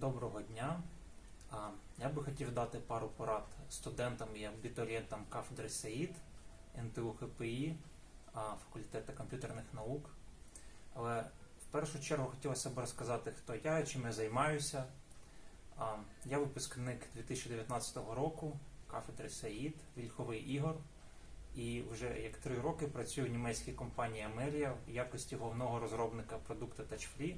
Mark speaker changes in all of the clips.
Speaker 1: Доброго дня. Я би хотів дати пару порад студентам і абітурієнтам кафедри САІД, НТУ ХПІ, факультету комп'ютерних наук. Але в першу чергу хотілося б розказати, хто я чим я займаюся. Я випускник 2019 року кафедри САІД, Вільховий Ігор. І вже як три роки працюю в німецькій компанії Amelia в якості головного розробника продукту TouchFree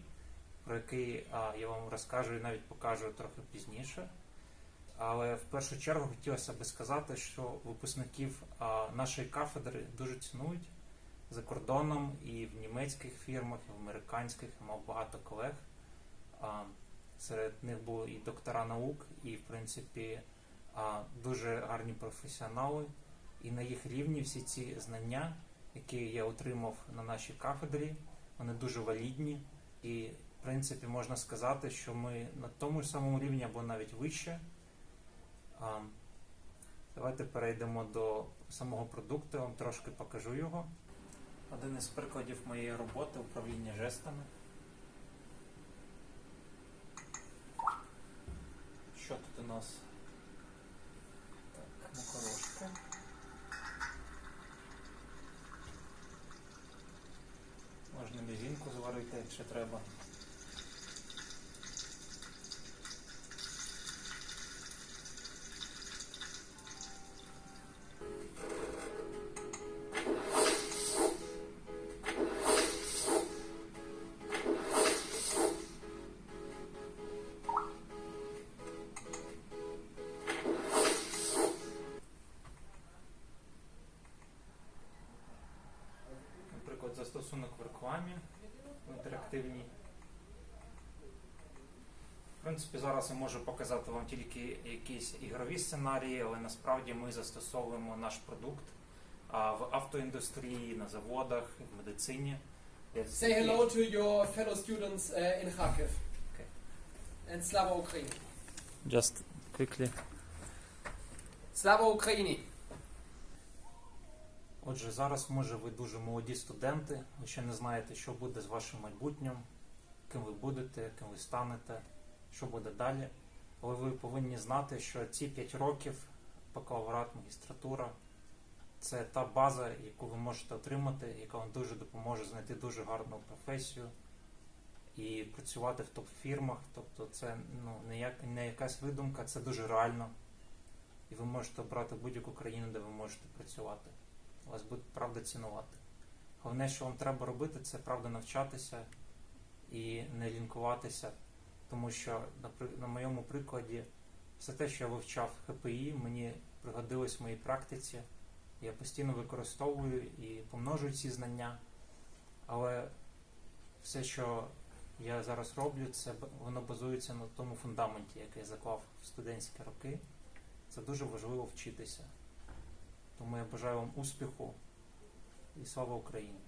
Speaker 1: про який я вам розкажу і навіть покажу трохи пізніше. Але в першу чергу хотілося би сказати, що випускників нашої кафедри дуже цінують за кордоном і в німецьких фірмах, і в американських, я мав багато колег. Серед них були і доктора наук, і, в принципі, дуже гарні професіонали. І на їх рівні всі ці знання, які я отримав на нашій кафедрі, вони дуже валідні. І в принципі, можна сказати, що ми на тому ж самому рівні або навіть вище. Давайте перейдемо до самого продукту, я вам трошки покажу його. Один із прикладів моєї роботи управління жестами. Що тут у нас? Так, макарошка. Можна мізинку зварити, якщо треба. Застосунок в рекламі в інтерактивній. В принципі, зараз я можу показати вам тільки якісь ігрові сценарії, але насправді ми застосовуємо наш продукт в автоіндустрії, на заводах, в медицині.
Speaker 2: Say hello to your fellow students uh, in Kharkiv.
Speaker 1: Okay.
Speaker 2: And Slava Ukraini.
Speaker 1: Just quickly.
Speaker 2: Slava Ukraini.
Speaker 1: Отже, зараз, може, ви дуже молоді студенти, ви ще не знаєте, що буде з вашим майбутнім, ким ви будете, ким ви станете, що буде далі. Але ви повинні знати, що ці 5 років бакалаврат, магістратура це та база, яку ви можете отримати, яка вам дуже допоможе знайти дуже гарну професію і працювати в топ-фірмах. Тобто це ну, не, як, не якась видумка, це дуже реально. І ви можете обрати будь-яку країну, де ви можете працювати вас будуть правда цінувати. Головне, що вам треба робити, це правда навчатися і не лінкуватися, тому що на, на моєму прикладі все те, що я вивчав ХПІ, мені пригодилось в моїй практиці. Я постійно використовую і помножую ці знання, але все, що я зараз роблю, це воно базується на тому фундаменті, який я заклав в студентські роки. Це дуже важливо вчитися. Тому я бажаю вам успіху і слава Україні!